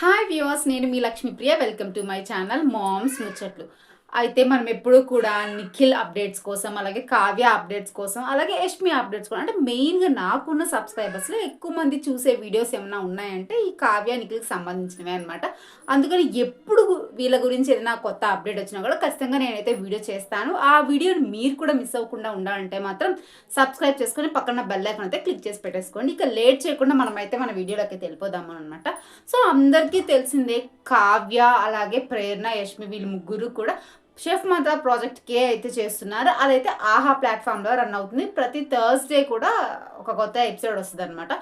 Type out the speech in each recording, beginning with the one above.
Hi viewers నేను మీ Lakshmipriya. Welcome to my channel moms ముచ్చట్లు అయితే మనం ఎప్పుడూ కూడా నిఖిల్ అప్డేట్స్ కోసం అలాగే కావ్య అప్డేట్స్ కోసం అలాగే యష్మి అప్డేట్స్ కోసం అంటే మెయిన్గా నాకున్న సబ్స్క్రైబర్స్లో ఎక్కువ మంది చూసే వీడియోస్ ఏమైనా ఉన్నాయంటే ఈ కావ్య నిఖిల్కి సంబంధించినవే అనమాట అందుకని ఎప్పుడు వీళ్ళ గురించి ఏదైనా కొత్త అప్డేట్ వచ్చినా కూడా ఖచ్చితంగా నేనైతే వీడియో చేస్తాను. ఆ వీడియోని మీరు కూడా మిస్ అవ్వకుండా ఉండాలంటే మాత్రం సబ్స్క్రైబ్ చేసుకొని పక్కన బెల్ ఐకాన్ అయితే క్లిక్ చేసి పెట్టేసుకోండి. ఇక లేట్ చేయకుండా మనమైతే మన వీడియోలోకి అయితే వెళ్ళిపోదాము అనమాట సో అందరికీ తెలిసిందే కావ్య అలాగే ప్రేరణ యష్మి వీళ్ళు ముగ్గురు కూడా షెఫ్ మంత్ర ప్రాజెక్ట్ కే అయితే చేస్తున్నారు. అదైతే ఆహా ప్లాట్ఫామ్లో రన్ అవుతుంది. ప్రతి థర్స్డే కూడా ఒక కొత్త ఎపిసోడ్ వస్తుంది అనమాట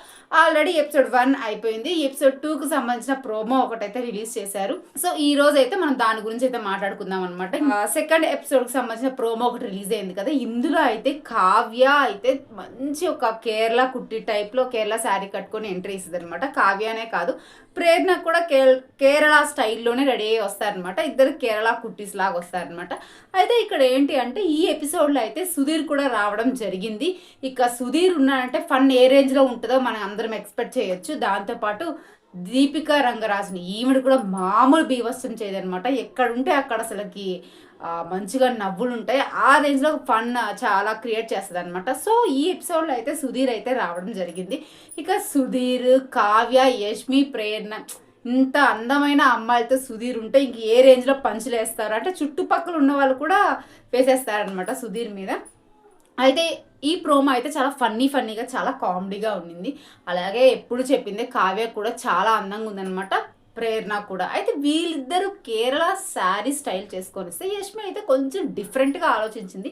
ఆల్రెడీ ఎపిసోడ్ వన్ అయిపోయింది. ఎపిసోడ్ టూకి సంబంధించిన ప్రోమో ఒకటైతే రిలీజ్ చేశారు. సో ఈ రోజు అయితే మనం దాని గురించి అయితే మాట్లాడుకుందాం అనమాట సెకండ్ ఎపిసోడ్కి సంబంధించిన ప్రోమో ఒకటి రిలీజ్ అయింది కదా. ఇందులో అయితే కావ్య అయితే మంచి ఒక కేరళ కుట్టి టైప్లో కేరళ శారీ కట్టుకొని ఎంట్రీ ఇస్తుంది అనమాట కావ్యనే కాదు. ప్రేరణ కూడా కేరళ స్టైల్లోనే రెడీ అయ్యి వస్తారనమాట ఇద్దరు కేరళ కుట్టీస్ లాగా అనమాట అయితే ఇక్కడ ఏంటి అంటే ఈ ఎపిసోడ్లో అయితే సుధీర్ కూడా రావడం జరిగింది. ఇక సుధీర్ ఉన్నాడంటే ఫన్ ఏ రేంజ్లో ఉంటుందో మనం అందరం ఎక్స్పెక్ట్ చేయొచ్చు. దాంతోపాటు దీపికా రంగరాజుని ఈవిడ కూడా మామూలు బీభత్సం చేయదనమాట ఎక్కడుంటే అక్కడ అసలుకి మంచిగా నవ్వులు ఉంటాయి. ఆ రేంజ్లో ఫన్ చాలా క్రియేట్ చేస్తుంది అనమాట సో ఈ ఎపిసోడ్లో అయితే సుధీర్ అయితే రావడం జరిగింది. ఇక సుధీర్ కావ్య యష్మి ప్రేరణ ఇంత అందమైన అమ్మాయిలతో సుధీర్ ఉంటే ఇంక ఏ రేంజ్లో పంచులేస్తారు? అంటే చుట్టుపక్కల ఉన్న వాళ్ళు కూడా వేసేస్తారనమాట సుధీర్ మీద. అయితే ఈ ప్రోమో అయితే చాలా ఫన్నీ ఫన్నీగా చాలా కామెడీగా ఉండింది అలాగే ఎప్పుడు చెప్పిందే కావ్య కూడా చాలా అందంగా ఉందనమాట ప్రేరణ కూడా. అయితే వీళ్ళిద్దరూ కేరళ శారీ స్టైల్ చేసుకొని ఇస్తే యష్మి అయితే కొంచెం డిఫరెంట్గా ఆలోచించింది.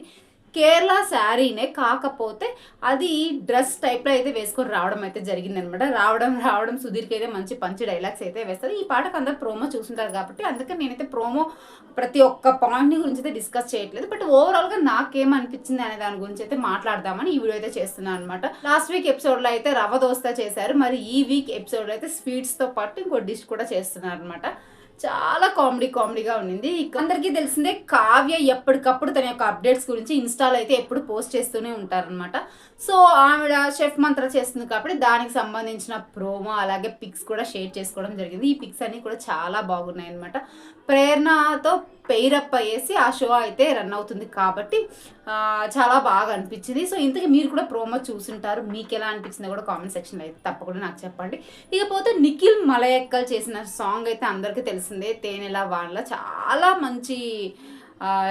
కేరళ శారీనే కాకపోతే అది డ్రెస్ టైప్లో అయితే వేసుకొని రావడం అయితే జరిగిందనమాట రావడం రావడం సుధీర్కి అయితే మంచి మంచి డైలాగ్స్ అయితే వేస్తారు. ఈ పాటకు అందరు ప్రోమో చూసుంటారు కాబట్టి అందుకని నేనైతే ప్రోమో ప్రతి ఒక్క పాయింట్ గురించి అయితే డిస్కస్ చేయట్లేదు. బట్ ఓవరాల్గా నాకేమనిపించింది అనే దాని గురించి అయితే మాట్లాడదామని ఈ వీడియో అయితే చేస్తున్నాను అనమాట లాస్ట్ వీక్ ఎపిసోడ్లో అయితే రవ్వ దోస్తా చేశారు. మరి ఈ వీక్ ఎపిసోడ్లో అయితే స్వీట్స్తో పాటు ఇంకో డిష్ కూడా చేస్తున్నారు అనమాట చాలా కామెడీ కామెడీగా ఉండింది ఇక అందరికీ తెలిసిందే కావ్య ఎప్పటికప్పుడు తన యొక్క అప్డేట్స్ గురించి ఇన్స్టాలో అయితే ఎప్పుడు పోస్ట్ చేస్తూనే ఉంటారనమాట సో ఆవిడ షెఫ్ మంత్ర చేస్తుంది కాబట్టి దానికి సంబంధించిన ప్రోమో అలాగే పిక్స్ కూడా షేర్ చేసుకోవడం జరిగింది. ఈ పిక్స్ అన్నీ కూడా చాలా బాగున్నాయి అనమాట ప్రేరణతో పెయిరప్ అయ్యేసి ఆ షో అయితే రన్ అవుతుంది కాబట్టి చాలా బాగా అనిపించింది. సో ఇంతకీ మీరు కూడా ప్రోమో చూసుంటారు. మీకు ఎలా అనిపించిందో కూడా కామెంట్ సెక్షన్లో అయితే తప్పకుండా నాకు చెప్పండి. ఇకపోతే నిఖిల్ మలయక్కల్ చేసిన సాంగ్ అయితే అందరికీ తెలుసు. తెలిసిందే తేనెలా వానలా చాలా మంచి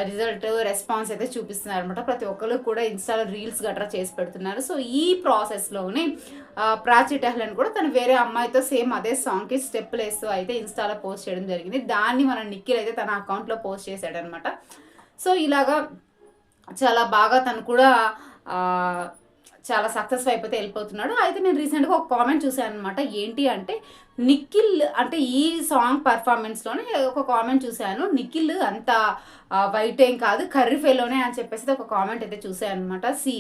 రిజల్ట్ రెస్పాన్స్ అయితే చూపిస్తున్నారు అనమాట ప్రతి ఒక్కరు కూడా ఇన్స్టాలో రీల్స్ గట్రా చేసి పెడుతున్నారు. సో ఈ ప్రాసెస్లోనే ప్రాచీ టెహ్లన్ కూడా తను వేరే అమ్మాయితో సేమ్ అదే సాంగ్కి స్టెప్పులు వేస్తూ అయితే ఇన్స్టాలో పోస్ట్ చేయడం జరిగింది. దాన్ని మన నిఖిల్ అయితే తన అకౌంట్లో పోస్ట్ చేశాడనమాట సో ఇలాగా చాలా బాగా తను కూడా చాలా సక్సెస్ అయిపోతే వెళ్ళిపోతున్నాడు. అయితే నేను రీసెంట్గా ఒక కామెంట్ చూశాను అనమాట ఏంటి అంటే నిఖిల్ అంటే ఈ సాంగ్ పర్ఫార్మెన్స్లోనే ఒక కామెంట్ చూశాను. నిఖిల్ అంత వైట్ ఏం కాదు కర్రీ ఫెలోనే అని చెప్పేసి ఒక కామెంట్ అయితే చూశాను అనమాట సి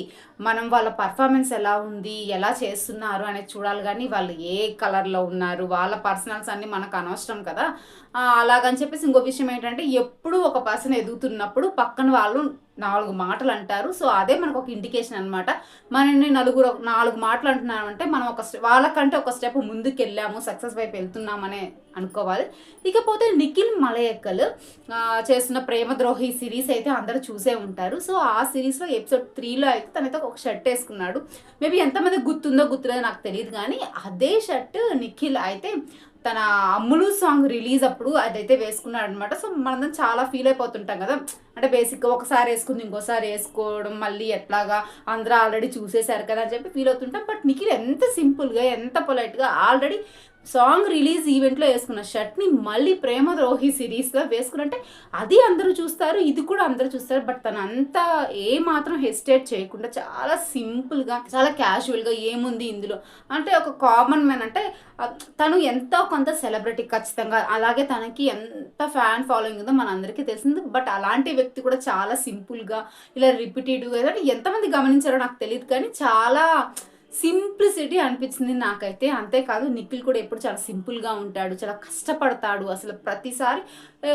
మనం వాళ్ళ పర్ఫార్మెన్స్ ఎలా ఉంది ఎలా చేస్తున్నారు అనేది చూడాలి. కానీ వాళ్ళు ఏ కలర్లో ఉన్నారు వాళ్ళ పర్సనల్స్ అన్ని మనకు అనవసరం కదా. అలాగని చెప్పేసి ఇంకో విషయం ఏంటంటే ఎప్పుడు ఒక పర్సన్ ఎదుగుతున్నప్పుడు పక్కన వాళ్ళు నాలుగు మాటలు అంటారు సో అదే మనకు ఒక ఇండికేషన్ అనమాట మనల్ని నలుగురు నాలుగు మాటలు అంటున్నామంటే మనం ఒక వాళ్ళకంటే ఒక స్టెప్ ముందుకు వెళ్ళాము సక్సెస్ వైపు వెళ్తున్నామనే అనుకోవాలి. ఇకపోతే నిఖిల్ మలయక్కల్ ఆ, చేస్తున్న ప్రేమద్రోహి సిరీస్ అయితే అందరూ చూసే ఉంటారు. సో ఆ సిరీస్లో ఎపిసోడ్ త్రీలో అయితే తనైతే ఒక షర్ట్ వేసుకున్నాడు. మేబీ ఎంతమంది గుర్తుందో గుర్తులేదో నాకు తెలియదు కానీ అదే షర్ట్ నిఖిల్ అయితే తన అమ్ములు సాంగ్ రిలీజ్ అప్పుడు అదైతే వేసుకున్నాడు అనమాట సో మనం చాలా ఫీల్ అయిపోతుంటాం కదా. అంటే బేసిక్గా ఒకసారి వేసుకుంది ఇంకోసారి వేసుకోవడం మళ్ళీ ఎట్లాగా అందరూ ఆల్రెడీ చూసేశారు కదా అని చెప్పి ఫీల్ అవుతుంటాం. బట్ నిఖిల్ ఎంత సింపుల్గా ఎంత పొలైట్గా ఆల్రెడీ సాంగ్ రిలీజ్ ఈవెంట్లో వేసుకున్న షర్ట్ని మళ్ళీ ప్రేమ ద్రోహి సిరీస్లో వేసుకున్నట్టే అది అందరూ చూస్తారు ఇది కూడా అందరూ చూస్తారు. బట్ తను అంతా ఏ మాత్రం హెసిటేట్ చేయకుండా చాలా సింపుల్గా చాలా క్యాజువల్గా ఏముంది ఇందులో? అంటే ఒక కామన్ మ్యాన్ అంటే తను ఎంతో కొంత సెలబ్రిటీ ఖచ్చితంగా అలాగే తనకి ఎంత ఫ్యాన్ ఫాలోయింగ్ ఉందో మన అందరికీ తెలిసింది. బట్ అలాంటి వ్యక్తి కూడా చాలా సింపుల్గా ఇలా రిపిటేటివ్గా అంటే ఎంతమంది గమనించారో నాకు తెలియదు కానీ చాలా సింప్లిసిటీ అనిపించింది నాకైతే. అంతేకాదు నిఖిల్ కూడా ఎప్పుడు చాలా సింపుల్గా ఉంటాడు చాలా కష్టపడతాడు. అసలు ప్రతిసారి ఏ,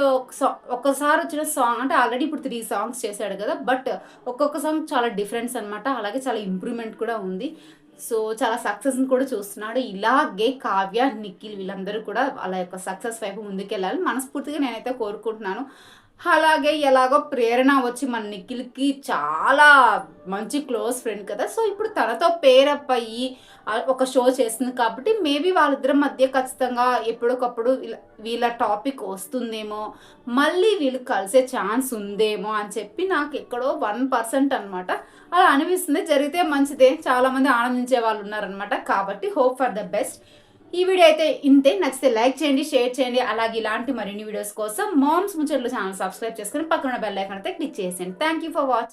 ఒక్కసారి వచ్చిన సాంగ్ అంటే ఆల్రెడీ ఇప్పుడు త్రీ సాంగ్స్ చేశాడు కదా బట్ ఒక్కొక్క సాంగ్ చాలా డిఫరెన్స్ అనమాట అలాగే చాలా ఇంప్రూవ్మెంట్ కూడా ఉంది. సో చాలా సక్సెస్ని కూడా చూస్తున్నాడు. ఇలాగే కావ్య నిఖిల్ వీళ్ళందరూ కూడా వాళ్ళ యొక్క సక్సెస్ వైపు ముందుకెళ్ళాలి మనస్ఫూర్తిగా నేనైతే కోరుకుంటున్నాను. అలాగే ఎలాగో ప్రేరణ వచ్చి మన నిఖిల్కి చాలా మంచి క్లోజ్ ఫ్రెండ్ కదా. సో ఇప్పుడు తనతో పేరప్ అయ్యి ఒక షో చేస్తుంది కాబట్టి మేబీ వాళ్ళిద్దరి మధ్య ఖచ్చితంగా ఎప్పటికప్పుడు వీళ్ళ టాపిక్ వస్తుందేమో మళ్ళీ వీళ్ళు కలిసే ఛాన్స్ ఉందేమో అని చెప్పి నాకు ఎక్కడో వన్ పర్సెంట్ అనమాట అలా అనిపిస్తుంది. జరిగితే మంచిదే. చాలామంది ఆనందించే వాళ్ళు ఉన్నారనమాట కాబట్టి హోప్ ఫర్ ద బెస్ట్ ఈ వీడియో అయితే ఇంతే. నచ్చితే లైక్ చేయండి షేర్ చేయండి. అలాగే ఇలాంటి మరిన్ని వీడియోస్ కోసం మామ్స్ ముచ్చట్లు ఛానల్ సబ్స్క్రైబ్ చేసుకుని పక్కన బెల్ ఐకాన్ అయితే క్లిక్ చేసేయండి. Thank you for watching